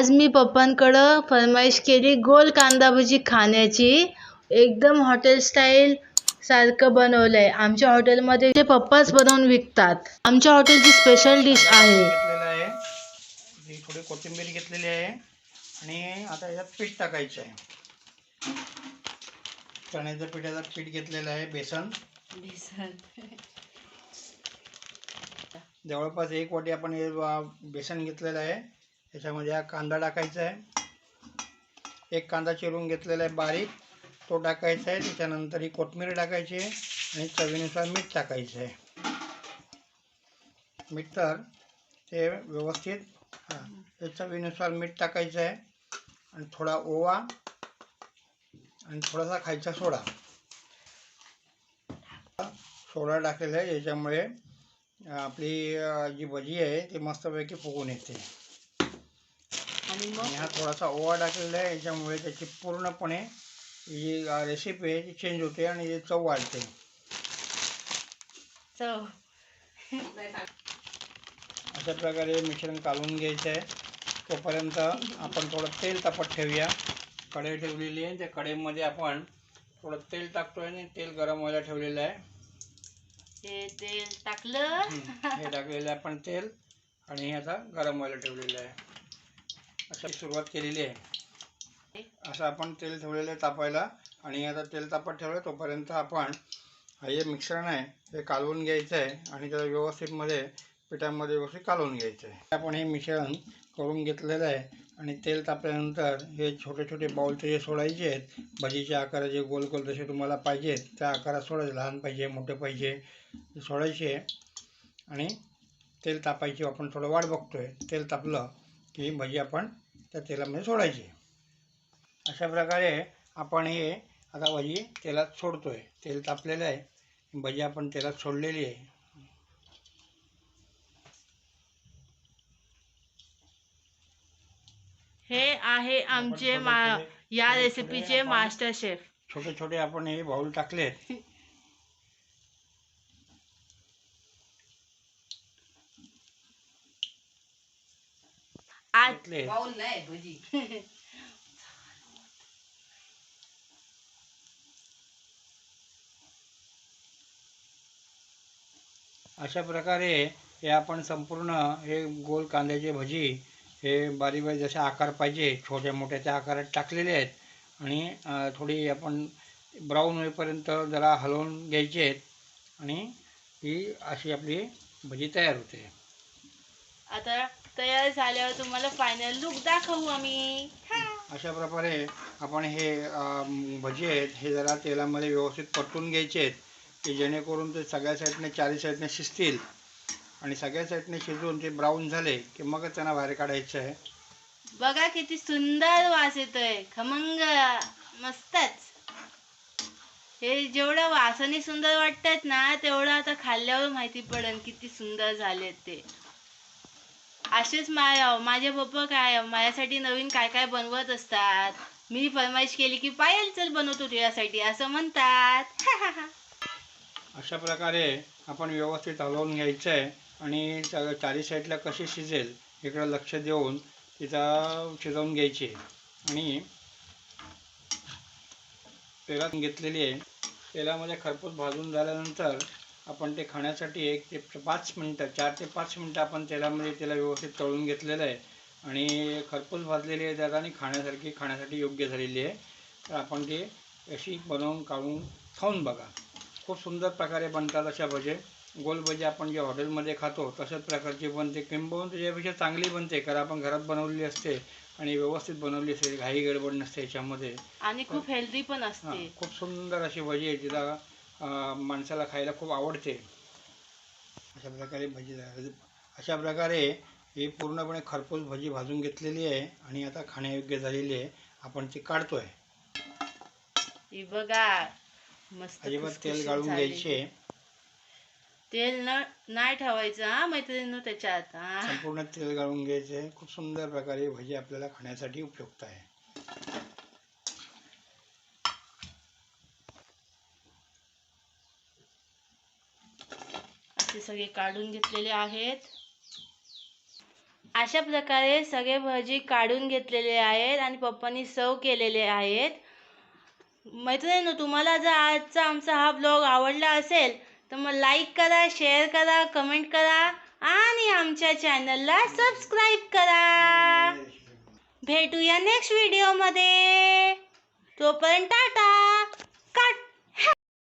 आज मी पप्पांकडं फरमाईश केली गोल कांदा भजी खाण्याची. एकदम हॉटेल स्टाईल सारखं बनवलं आहे आमच्या हॉटेलमध्ये ते पप्पाच बनवून विकतात. आमच्या हॉटेलची स्पेशल डिश आहे. ही थोडी कोथिंबीर घेतलेली आहे. आणि आता याच्यात पीठ टाकायचं आहे. चण्याचं पिठाचं पीठ घेतलेलं आहे बेसन. जवळपास एक वाटी आपण हे बेसन घेतलेलं आहे. याच्यामध्ये हा कांदा टाकायचा आहे. एक कांदा चिरून घेतलेला आहे बारीक. तो टाकायचा आहे. त्याच्यानंतर ही कोथमीर टाकायची आहे आणि चवीनुसार मीठ टाकायचं आहे. मीठ तर ते व्यवस्थित हां ते चवीनुसार मीठ टाकायचं आहे. आणि थोडा ओवा आणि थोडासा खायचा सोडा. सोडा टाकलेला आहे. याच्यामुळे आपली जी भजी आहे ती मस्तपैकी फुगून येते. आणि हा थोडासा ओवा टाकलेला आहे याच्यामुळे त्याची पूर्णपणे जी रेसिपी आहे ती चेंज होते आणि चव वाढते. चव. अशा प्रकारे मिश्रण काढून घ्यायचं आहे. तोपर्यंत आपण थोडं तेल तापत ठेवूया. कढई ठेवलेली आहे त्या कढईमध्ये आपण थोडं तेल टाकतोय आणि तेल गरम व्हायला ठेवलेलं आहे. हे तेल टाकलं. हे टाकलेलं आहे आपण तेल आणि हे आता गरम व्हायला ठेवलेलं आहे. अशी सुरुवात केलेली आहे. असं आपण तेल ठेवलेलं आहे तापायला आणि आता तेल तापत ठेवलं तोपर्यंत आपण हे मिश्रण आहे ते कालवून घ्यायचं आहे आणि त्याला व्यवस्थितमध्ये पिठामध्ये व्यवस्थित कालवून घ्यायचं आहे. आपण हे मिश्रण करून घेतलेलं आहे आणि तेल तापल्यानंतर हे छोटे छोटे बाउलचे जे सोडायचे आहेत भजीच्या आकाराचे गोल गोल जसे तुम्हाला पाहिजेत त्या आकारात सोडायचे लहान पाहिजे मोठे पाहिजे सोडायचे आणि तेल तापायची आपण थोडं वाट बघतोय. तेल तापलं की भजी आपण त्या तेलामध्ये सोडायची. अशा प्रकारे आपण हे आता भजी तेलात सोडतोय. तेल तापलेलं आहे. भजी आपण तेलात सोडलेली आहे. हे आहे आमचे मा या रेसिपीचे मास्टर शेफ छोटे छोटे आपण हे बाऊल टाकलेत आज घेतले अशा प्रकारे हे आपण संपूर्ण हे गोल कांद्याचे भजी हे बारीक बारीक जसे आकार पाहिजे छोट्या मोठ्या त्या आकारात टाकलेले आहेत आणि थोडी आपण ब्राऊन होईपर्यंत जरा हलवून घ्यायचे आहेत आणि ही अशी आपली भजी तयार होते. आता तयार झाल्यावर तुम्हाला फायनल लुक दाखवू आम्ही. अशा प्रकारे आपण हे अं, भजी आहेत हे जरा तेलामध्ये व्यवस्थित परतून घ्यायचे आहेत की जेणेकरून ते सगळ्या साईडने चारी साईडने शिजतील. आणि सगळ्या साईडने शिजून ते ब्राऊन झाले की मगच त्यांना बाहेर काढायचं आहे. बघा किती सुंदर वास येतोय. खमंग मस्तच. हे जेवढं वासाने सुंदर वाटतात ना तेवढं आता खाल्ल्यावर माहिती पडेल किती सुंदर झालेत ते. असेच मा माझे पप्पा काय माझ्यासाठी नवीन काय काय बनवत असतात. मी फरमाईश केली की पायल चल बनवतो तुझ्यासाठी असं म्हणतात. अशा प्रकारे आपण व्यवस्थित हलवून घ्यायचं आहे आणि चारी साईडला कशी शिजेल इकडं लक्ष देऊन तिचा शिजवून घ्यायची. आणि तेलात घेतलेली आहे. तेलामध्ये खरपूस भाजून झाल्यानंतर आपण ते खाण्यासाठी एक ते पाच मिनटं चार ते पाच मिनटं आपण तेलामध्ये त्याला व्यवस्थित तळून घेतलेलं आहे. आणि खरपूस भाजलेली आहे त्यात आणि खाण्यासारखी खाण्यासाठी योग्य झालेली आहे. तर आपण ती अशी बनवून काढून खाऊन बघा. खूप सुंदर प्रकारे बनतात अशा भजे. गोल भजी आपण जे हॉटेलमध्ये खातो तशाच प्रकारची बनते. किंबहुना त्याच्यापेक्षा चांगली बनते कारण आपण घरात बनवलेली असते आणि व्यवस्थित बनवली असते घाई गडबड नसते याच्यामध्ये. आणि खूप हेल्दी पण असते. खूप सुंदर अशी भजी आहे. अं, माणसाला खायला खूप आवडते अशा प्रकारे भजी. अशा प्रकारे ही पूर्णपणे खरपूस भजी भाजून घेतलेली आहे आणि आता खाण्यायोग्य झालेली आहे आपण ती काढतोय ही बघा मस्त अजिबात तेल गाळून. घ्यायचे तेल न नाही ठेवायचं हा मैत्रिणी त्याच्यात. संपूर्ण तेल गाळून घ्यायचे खूप सुंदर प्रकारे भजी आपल्याला खाण्यासाठी उपयुक्त आहे असे सगळे काढून घेतलेले आहेत. अशा प्रकारे सगळे भजी काढून घेतलेले आहेत आणि पप्पांनी सर्व केलेले आहेत. मैत्रिणींनो तुम्हाला जर आजचा आमचा हा ब्लॉग आवडला असेल तर मग लाईक करा शेअर करा कमेंट करा आणि आमच्या चॅनलला सबस्क्राईब करा. भेटूया नेक्स्ट व्हिडिओमध्ये तोपर्यंत टाटा.